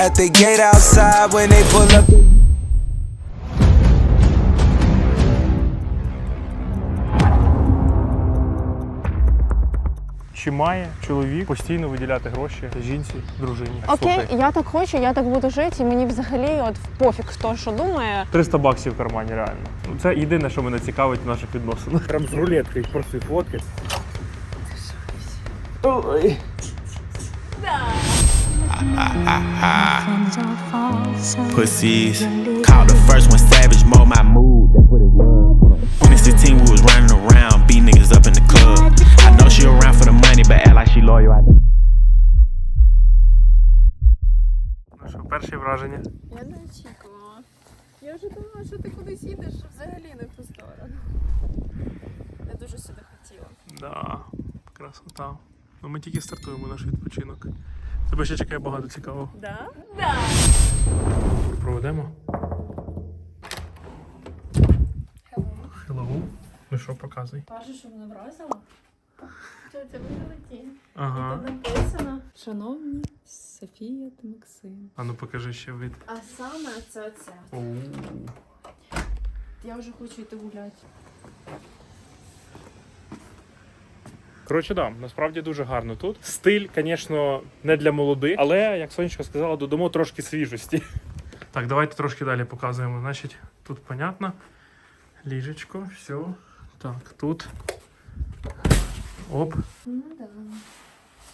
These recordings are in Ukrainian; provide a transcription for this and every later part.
At the gate outside when they pull up. Чи має чоловік постійно виділяти гроші жінці, дружині? Окей, Слухай, я так хочу, я так буду жити, і мені взагалі от пофіг хто що думає. 300 баксів в кармані, реально. Ну, Це єдине, що мене цікавить в наших відносинах. Прям з рулеткою просто фотки. pussies. Called the first one savage, mold my mood. That's what it was. 2016, we was running around, beat niggas up in the club. I know she around for the money, but act like she loyal. I Ну що, перші враження. Я не очікувала. Я вже думала, що ти кудись їдеш взагалі не в ту сторону. Я дуже сюди хотіла. Да, красота. Ну ми тільки стартуємо наш відпочинок. Тебе ще чекає багато цікавого. Да? Проведемо. Hello. Ну що, показуй. Кажу, що мене вразило. Що це вилеті? Ага. написано. Шановні Софія та Максим. А ну покажи ще вид. А саме це оце. Оу. Я вже хочу йти гуляти. Коротше, да, насправді дуже гарно тут. Стиль, звісно, не для молодих, але, як Сонечка сказала, додамо трошки свіжості. Так, давайте трошки далі показуємо. Значить, тут понятно. Ліжечко, все. Так, тут. Оп. Ну да.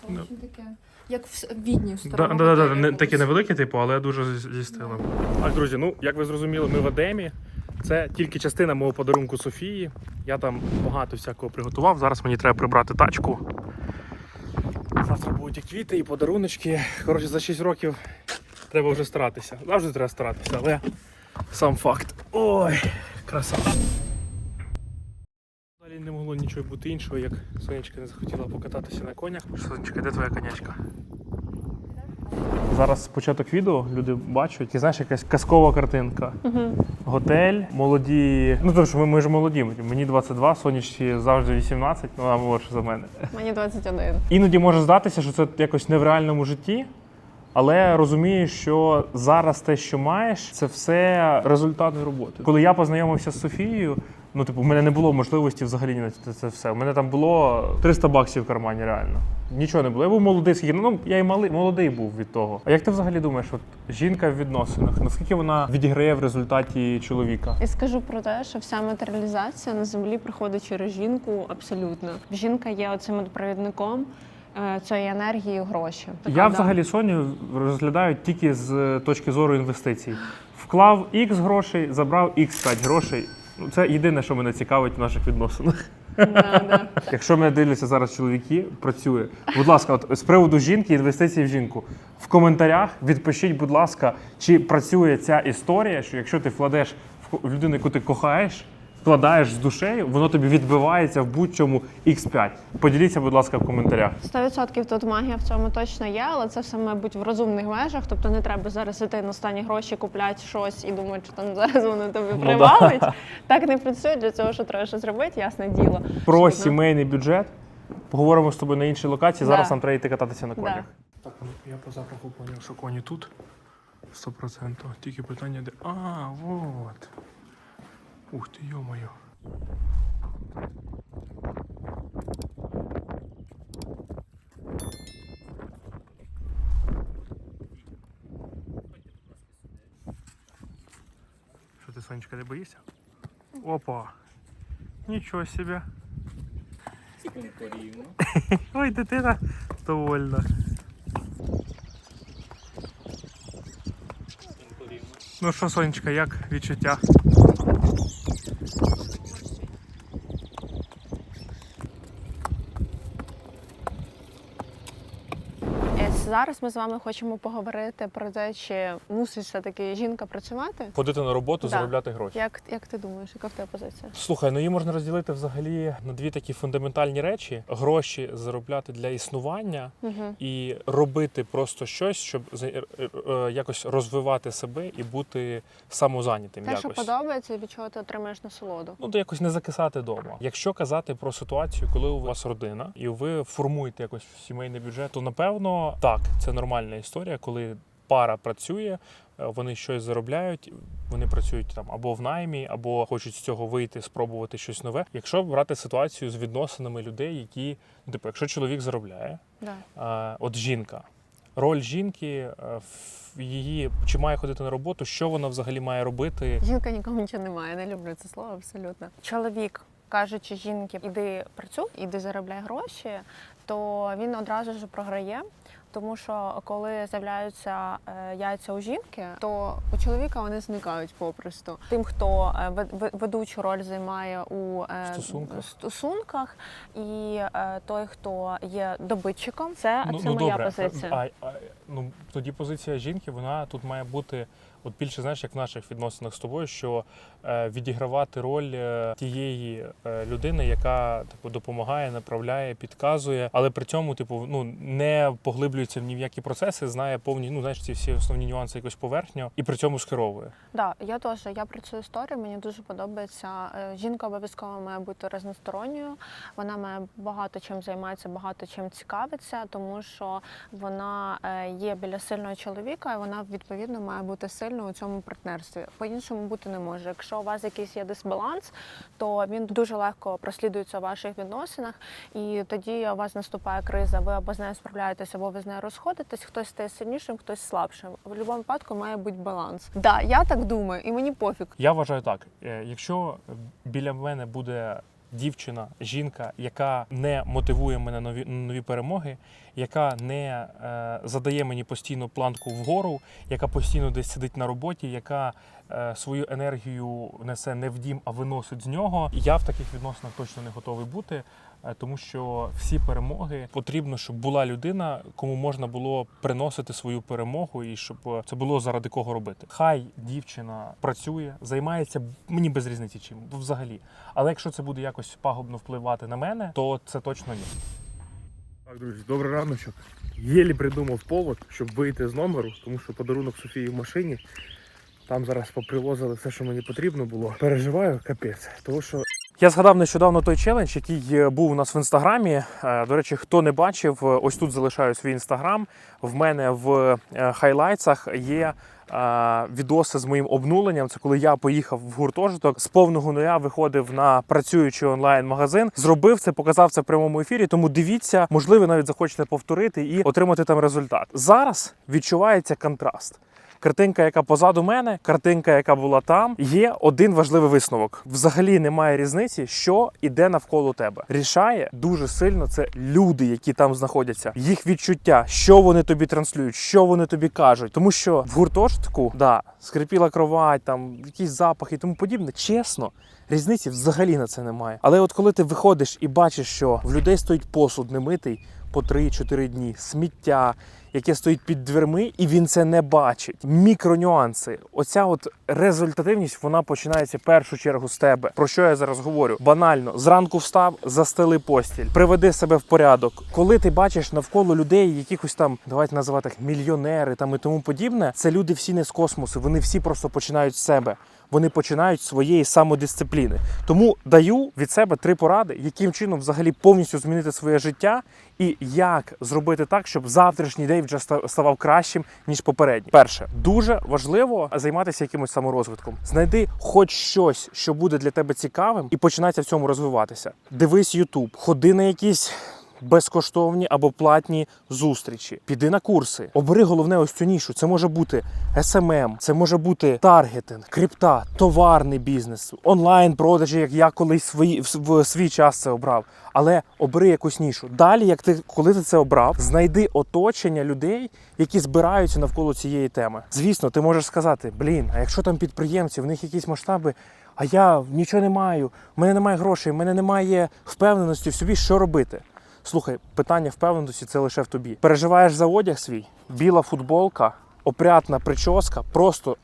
Да. Очень таке. Як в відні в Да, старому да, да, да, готелі не, таке невелике, типу, але дуже зі стилем. Так, друзі, ну як ви зрозуміли, ми в Едемі. Це тільки частина мого подарунку Софії. Я там багато всякого приготував. Зараз мені треба прибрати тачку. Завтра будуть і квіти, і подаруночки. Коротше, за 6 років треба вже старатися. Завжди треба старатися, але сам факт. Ой, красота. Далі не могло нічого бути іншого, як Сонечка не захотіла покататися на конях. Сонечка, де твоя конячка? Зараз початок відео люди бачать, і знаєш, якась казкова картинка. Готель, молоді. Ну тому що ми, ми ж молоді. Мені 22, сонячці завжди 18, ну вона молодша за мене. Мені 21. Іноді може здатися, що це якось не в реальному житті. Але розумієш, що зараз те, що маєш, це все результат роботи. Коли я познайомився з Софією, ну типу, в мене не було можливості взагалі на це, все. У мене там було 300 баксів в кармані, реально. Нічого не було. Я був молодий, скільки ну я і малий молодий був від того. А як ти взагалі думаєш, от жінка в відносинах, наскільки вона відіграє в результаті чоловіка? І скажу про те, що вся матеріалізація на землі приходить через жінку абсолютно. Жінка є оцим провідником е, цієї енергії, гроші. Я Да. взагалі Соню розглядаю тільки з точки зору інвестицій. Вклав X грошей, забрав X5 грошей. Ну, це єдине, що мене цікавить в наших відносинах. Да, да. Якщо мене дивляться зараз чоловіки, працює. Будь ласка, от з приводу жінки, інвестицій в жінку. В коментарях відпишіть, будь ласка, чи працює ця історія, що якщо ти вкладеш в в людину, яку ти кохаєш, вкладаєш з душею, воно тобі відбивається в будь-чому X5. Поділіться, будь ласка, в коментарях. 100% тут магія в цьому точно є, але це все має бути в розумних межах. Тобто не треба зараз іти на останні гроші, купляти щось і думати, що там зараз воно тобі Ну привалить. Так не працює для цього, що треба щось робити, ясне діло. Про Абсолютно. сімейний бюджет. Поговоримо з тобою на іншій локації. Зараз Да. нам треба йти кататися на Да. конях. Так, ну, я по запаху поняв, що коні тут 100%. Тільки питання, де. А, вот. Ух ти, йо-моє. Що ти, Сонечка, не боїшся? Опа! Нічого собі. Ой, дитина довольна. Ну що, Сонечка, як відчуття? Е, Зараз ми з вами хочемо поговорити про те, чи мусить все-таки жінка працювати. Ходити на роботу, Да. заробляти гроші. Як, як ти думаєш, яка в тебе позиція? Слухай, ну її можна розділити взагалі на дві такі фундаментальні речі: гроші заробляти для існування Угу. і робити просто щось, щоб за- е, е, якось розвивати себе і бути самозайнятим. Те, що подобається, від чого ти отримаєш насолоду. Ну, то якось не закисати вдома. Якщо казати про ситуацію, коли у вас родина і ви формуєте якось сімейний бюджет, то напевно так, це нормальна історія, коли пара працює, е, вони щось заробляють, вони працюють там або в наймі, або хочуть з цього вийти, спробувати щось нове. Якщо брати ситуацію з відносинами людей, які, ну, типу, якщо чоловік заробляє, Да. а, от жінка. Роль жінки е, в її чи має ходити на роботу, що вона взагалі має робити? Жінка нікому нічого не має, не люблю це слово абсолютно. Чоловік кажучи жінки, іди працюй, іди заробляй гроші, то він одразу ж програє. Тому що коли з'являються е, яйця у жінки, то у чоловіка вони зникають попросту. Тим, хто е, ве- ве- ведучу роль займає у е, Стосунках. стосунках, і е, той, хто є добитчиком, це, Ну, це моя позиція. А, а, ну, тоді позиція жінки, вона тут має бути от більше, знаєш, як в наших відносинах з тобою, що е, відігравати роль е, тієї е, людини, яка типу допомагає, направляє, підказує, але при цьому, типу, ну не поглиблюється в ні в які процеси, знає повні, ну знаєш, ці всі основні нюанси якось поверхньо, і при цьому скеровує. Да, я теж. Я працюю з Торі, мені дуже подобається. Жінка обов'язково має бути різносторонньою. Вона має багато чим займатися, багато чим цікавиться, тому що вона є біля сильного чоловіка, і вона відповідно має бути сильною у цьому партнерстві. По-іншому бути не може. Якщо у вас якийсь є дисбаланс, то він дуже легко прослідується у ваших відносинах, і тоді у вас наступає криза. Ви або з нею справляєтесь, або ви з нею розходитесь. Хтось стає сильнішим, хтось слабшим. В будь-якому випадку має бути баланс. Да, я так думаю, і мені пофіг. Я вважаю так: е, якщо біля мене буде дівчина, жінка, яка не мотивує мене на нові, нові перемоги, яка не е, задає мені постійно планку вгору, яка постійно десь сидить на роботі, яка е, свою енергію несе не в дім, а виносить з нього. Я в таких відносинах точно не готовий бути. Е, Тому що всі перемоги потрібно, щоб була людина, кому можна було приносити свою перемогу, і щоб е, це було заради кого робити. Хай дівчина працює, займається мені без різниці чим взагалі. Але якщо це буде якось пагубно впливати на мене, то це точно ні. Так, друзі, добрий раночок. Єлі придумав повод, щоб вийти з номеру, тому що подарунок Софії в машині. Там зараз попривозили все, що мені потрібно було. Переживаю, капець. Тому що. Я згадав нещодавно той челендж, який е, був у нас в інстаграмі. Е, До речі, хто не бачив, е, ось тут залишаю свій інстаграм. В мене в хайлайтсах є. Відоси з моїм обнуленням, це коли я поїхав в гуртожиток з повного нуля виходив на працюючий онлайн-магазин, зробив це, показав це в прямому ефірі. Тому дивіться, можливо, навіть захочете повторити і отримати там результат. Зараз відчувається контраст. Картинка, яка позаду мене, картинка, яка була там, є один важливий висновок. Взагалі немає різниці, що іде навколо тебе. Рішає дуже сильно це люди, які там знаходяться, їх відчуття, що вони тобі транслюють, що вони тобі кажуть. Тому що в гуртожитку, да, скрипіла кровать, там якісь запахи і тому подібне. Чесно, різниці взагалі на це немає. Але от коли ти виходиш і бачиш, що в людей стоїть посуд немитий по 3-4 дні, сміття, яке стоїть під дверми, і він це не бачить. Мікронюанси. Оця от результативність вона починається в першу чергу з тебе. Про що я зараз говорю? Банально, зранку встав, застели постіль, приведи себе в порядок. Коли ти бачиш навколо людей, якихось там, давайте називати їх мільйонери там і тому подібне, це люди всі не з космосу, вони всі просто починають з себе. Вони починають своєї самодисципліни. Тому даю від себе три поради, яким чином взагалі повністю змінити своє життя, і як зробити так, щоб завтрашній день вже ставав кращим ніж попередній. Перше, дуже важливо займатися якимось саморозвитком. Знайди хоч щось, що буде для тебе цікавим, і починайся в цьому розвиватися. Дивись YouTube, ходи на якісь. Безкоштовні або платні зустрічі. Піди на курси. Обери головне ось цю нішу. Це може бути SMM, це може бути таргетинг, крипта, товарний бізнес, онлайн продажі, як я колись свої в свій час це обрав. Але обери якусь нішу. Далі, як ти коли ти це обрав, знайди оточення людей, які збираються навколо цієї теми. Звісно, ти можеш сказати: блін, а якщо там підприємці, в них якісь масштаби. А я нічого не маю, в мене немає грошей, в мене немає впевненості в собі, що робити. Слухай, питання впевненості це лише в тобі. Переживаєш за одяг свій, біла футболка, опрятна прическа, просто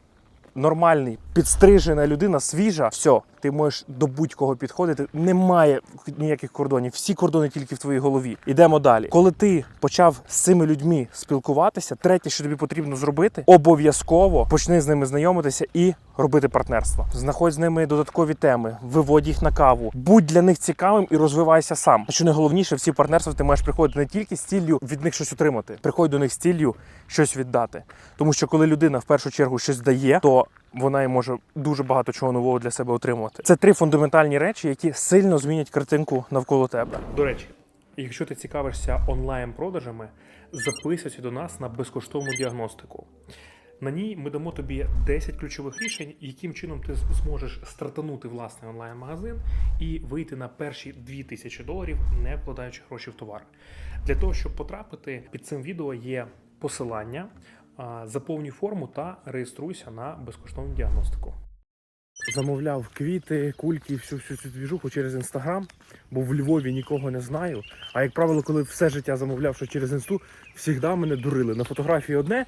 нормальний, підстрижена людина, свіжа. Все, ти можеш до будь-кого підходити. Немає ніяких кордонів. Всі кордони тільки в твоїй голові. Ідемо далі. Коли ти почав з цими людьми спілкуватися, третє, що тобі потрібно зробити, обов'язково почни з ними знайомитися і робити партнерство. Знаходь з ними додаткові теми, виводь їх на каву, будь для них цікавим і розвивайся сам. А що найголовніше, всі партнерства ти маєш приходити не тільки з ціллю від них щось отримати. Приходь до них з ціллю щось віддати. Тому що коли людина в першу чергу щось дає, то вона і може дуже багато чого нового для себе отримувати. Це три фундаментальні речі, які сильно змінять картинку навколо тебе. До речі, якщо ти цікавишся онлайн-продажами, записуйся до нас на безкоштовну діагностику. На ній ми дамо тобі 10 ключових рішень, яким чином ти зможеш стартанути власний онлайн-магазин і вийти на перші 2000 доларів, не вкладаючи гроші в товар. Для того, щоб потрапити під цим відео, є посилання. Заповнюй форму та реєструйся на безкоштовну діагностику. Замовляв квіти, кульки, всю всю цю двіжуху через інстаграм, бо в Львові нікого не знаю. А як правило, коли все життя замовляв, що через інсту, завжди мене дурили. На фотографії одне.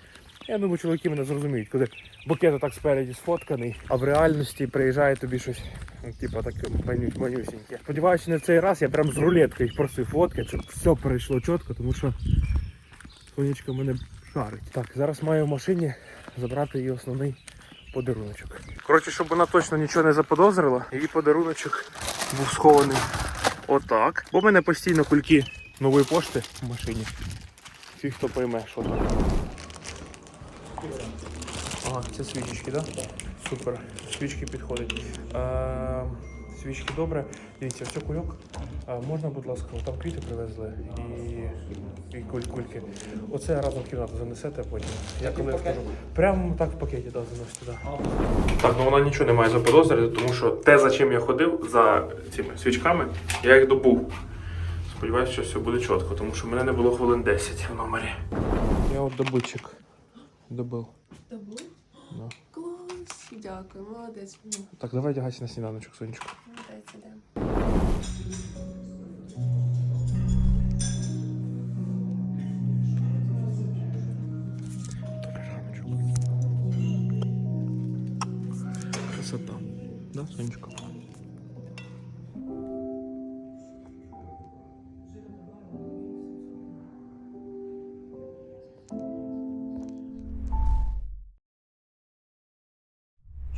Я думаю, чоловіки мене зрозуміють, коли букет так спереді сфотканий, а в реальності приїжджає тобі щось, ну, типа таке маню- манюсіньке. Сподіваюся, не в цей раз я прям з рулеткою просив фоткати, щоб все пройшло чітко, тому що сонечко мене шарить. Так, зараз маю в машині забрати її основний подаруночок. Коротше, щоб вона точно нічого не заподозрила, її подаруночок був схований отак. Бо в мене постійно кульки нової пошти в машині. Фіг хто пойме, що там. Ага, це свічечки, так? Да? Супер. Свічки підходять. Е, свічки добре. Дивіться, ось кульок. А можна, будь ласка, там квіти привезли і, і куль- кульки. Оце разом в кімнату занесете потім. Я коли скажу. Прямо так в пакеті да, заносите, да. Так, ну вона нічого не має заподозрити, тому що те, за чим я ходив, за цими свічками, я їх добув. Сподіваюся, що все буде чітко, тому що в мене не було хвилин 10 в номері. Я от добичик добив. Добу? Дякую, молодець. Так, давай одягайся на сніданочок, сонечко. Молодець, іде.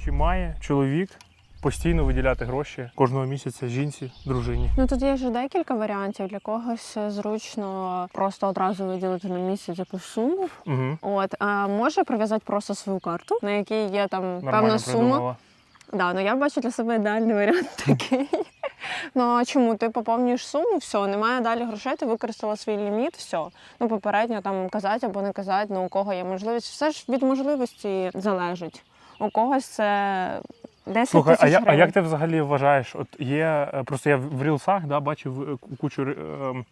Чи має чоловік постійно виділяти гроші кожного місяця жінці, дружині? Ну тут є ж декілька варіантів. Для когось зручно просто одразу виділити на місяць якусь суму. Угу. От а може прив'язати просто свою карту, на якій є там Нормально певна сума. придумала. Да, ну я бачу для себе ідеальний варіант такий. Ну а чому? Ти поповнюєш суму, все, немає далі грошей, ти використала свій ліміт, все. Ну, попередньо там казати або не казати, ну у кого є можливість. Все ж від можливості залежить. У когось це 10 Слухай, а, тисяч я, а як ти взагалі вважаєш? От є е, просто я в рілсах да, бачив е, кучу е, ем,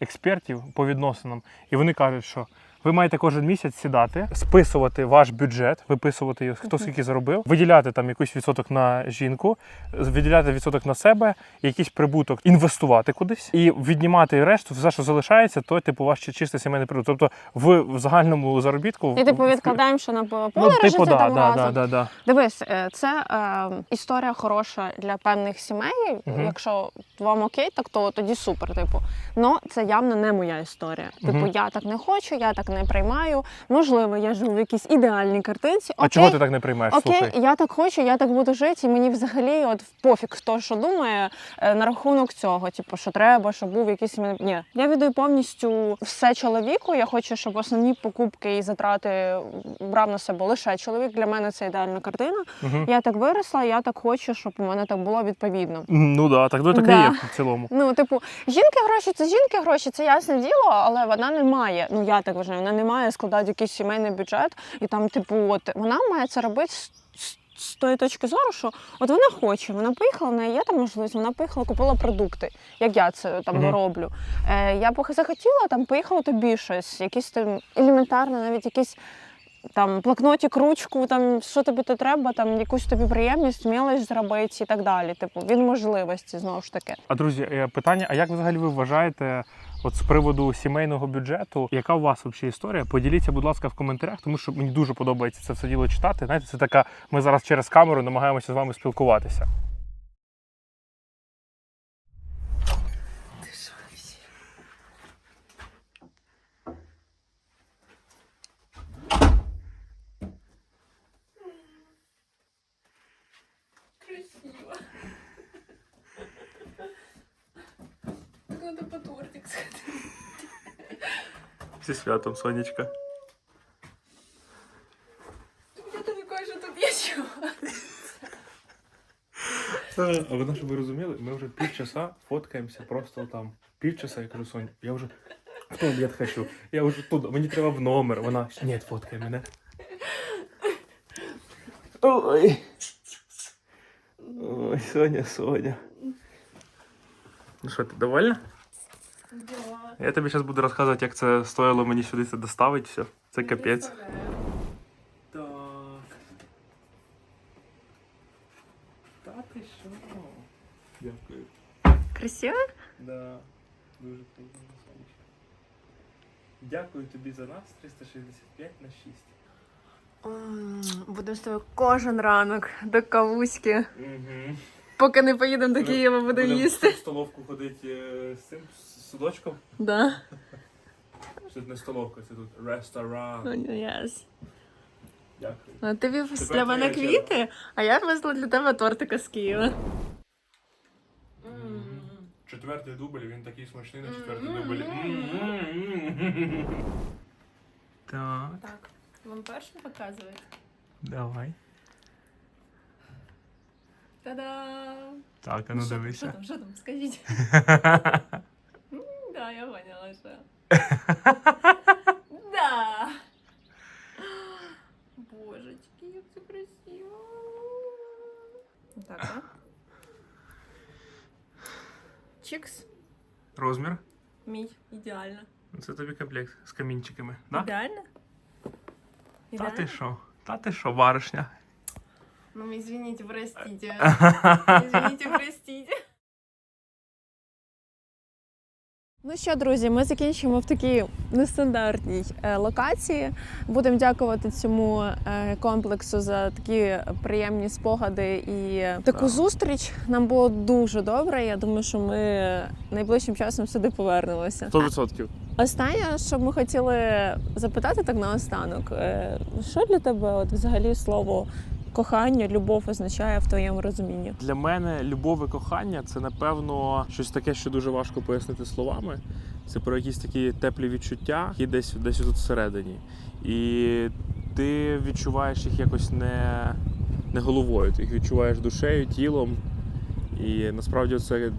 експертів по відносинам, і вони кажуть, що ви маєте кожен місяць сідати, списувати ваш бюджет, виписувати його, хто скільки заробив, виділяти там якийсь відсоток на жінку, виділяти відсоток на себе, якийсь прибуток інвестувати кудись і віднімати решту, все, що залишається, то типу ваш чи- чистий сімейний прибуток. Тобто в, в загальному заробітку І типу відкладаємо, що на Ну, типу, да, там да, разом. да, да, да. Дивись, е, це е, історія хороша для певних сімей. Мгм. Якщо вам окей, так то тоді супер. Типу, но це явно не моя історія. Типу, Мгм. я так не хочу, я так не приймаю. Можливо, я живу в якійсь ідеальній картинці. А чого ти так не приймаєш? Окей, Слухай. я так хочу, я так буду жити, і мені взагалі от пофіг, хто що думає е, на рахунок цього. Типу, що треба, щоб був якийсь Ні, я віддаю повністю все чоловіку. Я хочу, щоб основні покупки і затрати брав на себе лише чоловік. Для мене це ідеальна картина. Мгм. Я так виросла, я так хочу, щоб у мене так було відповідно. Ну да, так ну так і Да. є в цілому. Ну, типу, жінки гроші це жінки гроші, це ясне діло, але вона не має. Ну я так вважаю, вона не має складати якийсь сімейний бюджет, і там, типу, от вона має це робити. з- з- З тої точки зору, що от вона хоче, вона поїхала, в неї є там можливість, вона поїхала, купила продукти, як я це там Мгм. роблю. Е, я поки захотіла, там поїхала тобі щось, якісь там елементарно, навіть якісь там блокнотик, ручку, там що тобі то треба, там якусь тобі приємність, мілоч зробити і так далі. Типу, від можливості знову ж таки. А друзі, е, питання: а як взагалі ви вважаєте, от з приводу сімейного бюджету, яка у вас взагалі історія? Поділіться, будь ласка, в коментарях, тому що мені дуже подобається це все діло читати. Знаєте, це така. Ми зараз через камеру намагаємося з вами спілкуватися. Зі святом, сонечка. Я тобі кажу, тобі А вона, щоб ви розуміли, ми вже півчаса фоткаємося просто там. Півчаса, я кажу, Соня, я вже в туалет хочу. Я вже туди, мені треба в номер. Вона ні, фоткай мене. Ой. Ой, Соня, Соня. Ну що, ти довольна? Я тобі зараз буду розказувати, як це стоїло мені сюди це доставити. Все. Це капець. Так. Та ти що? Дякую. Красиво? Да. Дуже приємно, сонечко. Дякую тобі за нас 365 на 6. Будемо з тобою кожен ранок до кавуськи. Угу. Поки не поїдемо до Києва, будемо їсти. в столовку ходити е, з цим з судочком. Да. Це не столовка, це тут ресторан. Yes. Дякую. А ти вів Тепер для мене твоя квіти, а я везла для тебе тортика з Києва. Четвертий дубль, він такий смачний на четвертий дубль. Так, Так, вам першим показувати. давай. Та-дам! Так, а ну. Що там, що там, скажіть. М, Да, я поняла, що. Да. Божечки, як це красиво. Так, а? Чикс. Розмір. Мій. Ідеально. Це тобі комплект з камінчиками. Да? Ідеально? Та ти що? Та ти що, баришня? Ну, извините, простите. Извините, простите. Ну що, друзі, ми закінчуємо в такій нестандартній е, локації. Будемо дякувати цьому е, комплексу за такі приємні спогади і таку зустріч. Нам було дуже добре. Я думаю, що ми найближчим часом сюди повернемося. 100%. Останнє, що ми хотіли запитати так наостанок, е, що для тебе от взагалі слово кохання, любов означає в твоєму розумінні? Для мене любов і кохання це напевно щось таке, що дуже важко пояснити словами. Це про якісь такі теплі відчуття, які десь десь тут всередині. І ти відчуваєш їх якось не, не головою, ти їх відчуваєш душею, тілом. І насправді це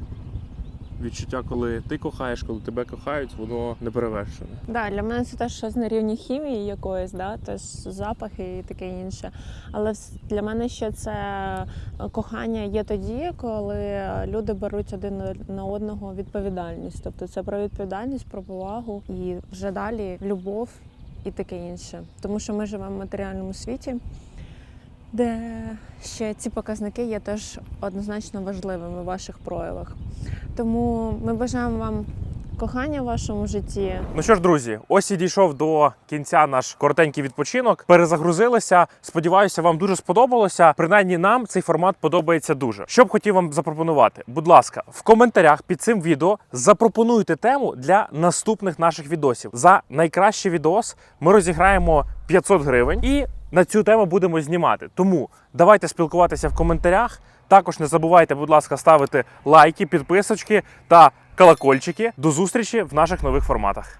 відчуття, коли ти кохаєш, коли тебе кохають, воно не перевершене. Да, для мене це теж щось на рівні хімії якоїсь, да, теж запахи і таке інше. Але для мене ще це е, кохання є тоді, коли люди беруть один на одного відповідальність. Тобто це про відповідальність, про повагу і вже далі любов і таке інше. Тому що ми живемо в матеріальному світі, де ще ці показники є теж однозначно важливими в ваших проявах. Тому ми бажаємо вам кохання в вашому житті, Ну що ж, друзі, ось і дійшов до кінця наш коротенький відпочинок. Перезагрузилися. Сподіваюся, вам дуже сподобалося. Принаймні нам цей формат подобається дуже. Що б хотів вам запропонувати? Будь ласка, в коментарях під цим відео запропонуйте тему для наступних наших відосів. За найкращий відос ми розіграємо 500 гривень і на цю тему будемо знімати. Тому давайте спілкуватися в коментарях. Також не забувайте, будь ласка, ставити лайки, підписочки та колокольчики. До зустрічі в наших нових форматах.